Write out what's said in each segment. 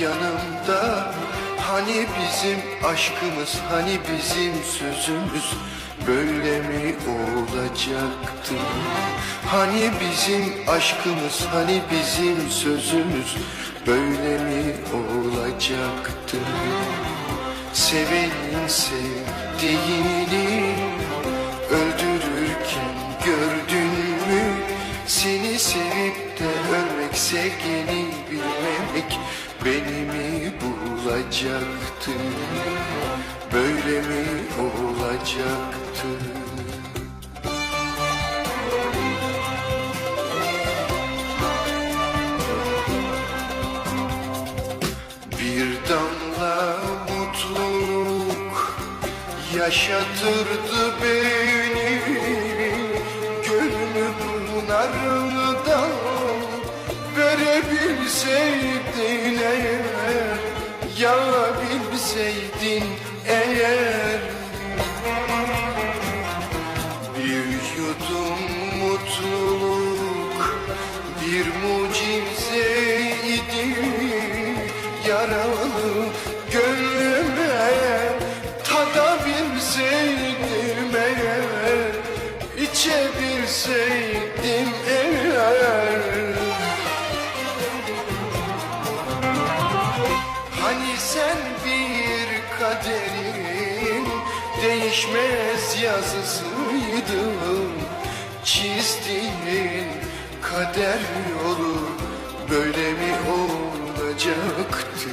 yanımda. Hani bizim aşkımız hani bizim sözümüz Böyle mi olacaktı? Hani bizim aşkımız hani bizim sözümüz Böyle mi olacaktı? Sevenin sevdiğini öldürürken gördün mü? Seni sevip de ölmek sevgini bilmemek beni mi bulacaktı? Böyle mi olacaktı? Bir damla mutluluk yaşatırdı beni Gönlümü pınarından verebilseydin bilseydin eğer Bir yudum mutluluk bir mucizeydi Yaralı gönlüme tadabilseydim eğer içebilseydim eğer kaderin değişmez yazısıydın Çizdiğin kader yolu böyle mi olacaktı?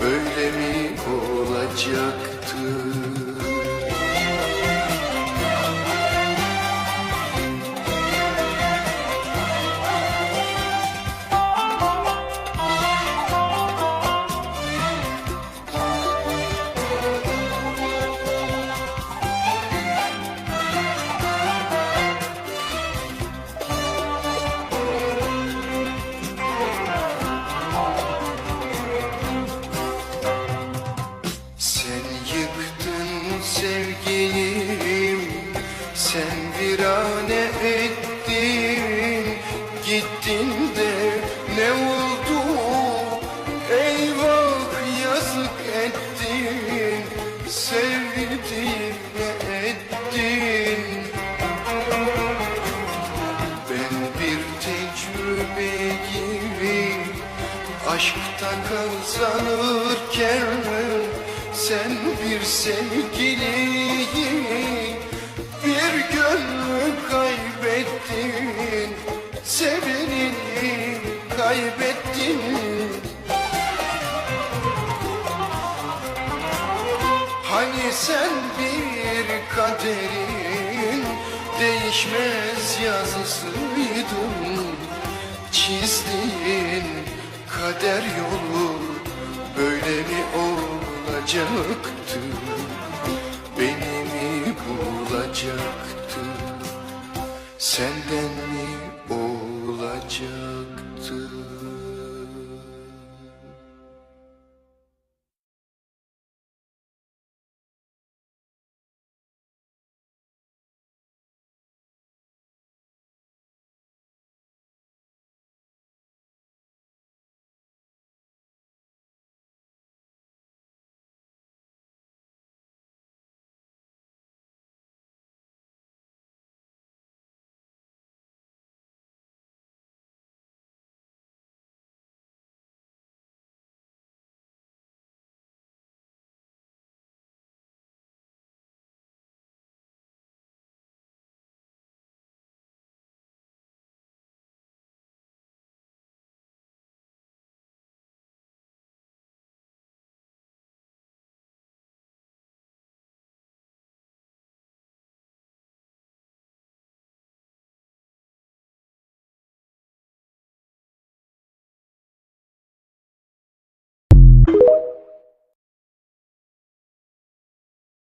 Böyle mi olacaktı? Sevgilim Sen virane ettin. Gittin de ne oldu? Eyvah yazık ettin. Sevdiğime ettin? Ben bir tecrübe gibi Aşkta kazanırken Sen bir sevgiliyi Bir gönlü kaybettin Sevenini kaybettin. Hani sen bir kaderin değişmez yazısıydın. Çizdiğin kader yolu böyle mi olacaktı Beni mi bulacaktı? Senden mi olacaktı